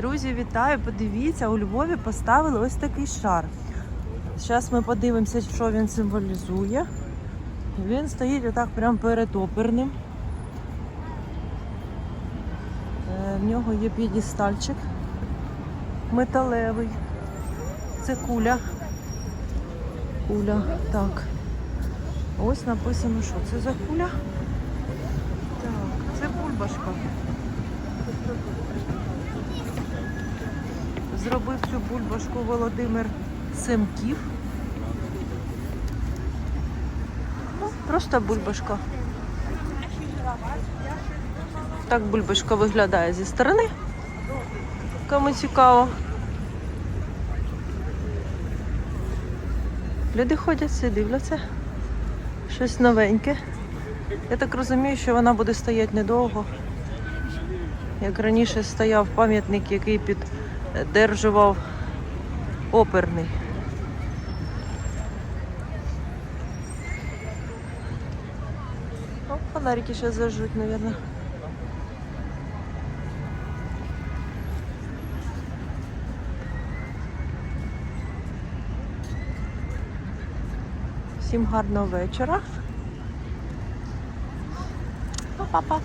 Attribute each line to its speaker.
Speaker 1: Друзі, вітаю! Подивіться, у Львові поставили ось такий шар. Зараз ми подивимося, що він символізує. Він стоїть отак прямо перед оперним. Е, В нього є п'єдестальчик металевий. Це куля. Куля. Так. Ось написано, що це за куля. Так, це бульбашка. Зробив цю бульбашку Володимир Семків. Ну, просто бульбашка. Так бульбашка виглядає зі сторони. Кому цікаво. Люди ходять, всі дивляться. Щось новеньке. Я так розумію, що вона буде стояти недовго. Як раніше стояв пам'ятник, який піддержував оперний. О, фонарики сейчас зажжут, наверное. Всім гарного вечора. Па-па-па.